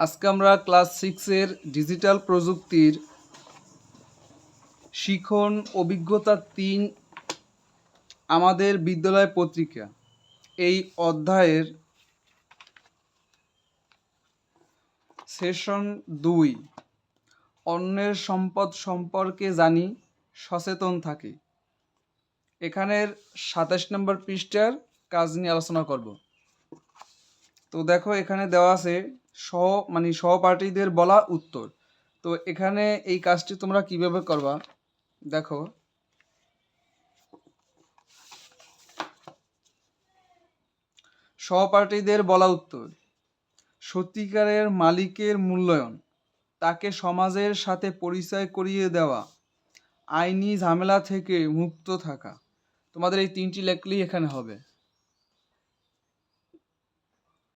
আজকে আমরা ক্লাস সিক্সের ডিজিটাল প্রযুক্তির শিখন, অভিজ্ঞতা তিন, আমাদের বিদ্যালয় পত্রিকা এই অধ্যায়ের সেশন দুই, অন্যের সম্পদ সম্পর্কে জানি, সচেতন থাকি। এখানের সাতাশ নম্বর পৃষ্ঠার কাজ নিয়ে আলোচনা করব। তো দেখো এখানে দেওয়া আছে সহ মানে সহপাঠীদের বলা উত্তর। তো এখানে এই কাজটি তোমরা কীভাবে করবা? দেখো। সহপাঠীদের বলা উত্তর। সত্যিকারের মালিকের মূল্যায়ন, তাকে সমাজের সাথে পরিচয় করিয়ে দেওয়া, আইনি ঝামেলা থেকে মুক্ত থাকা। তোমাদের এই তিনটি লেখলেই এখানে হবে।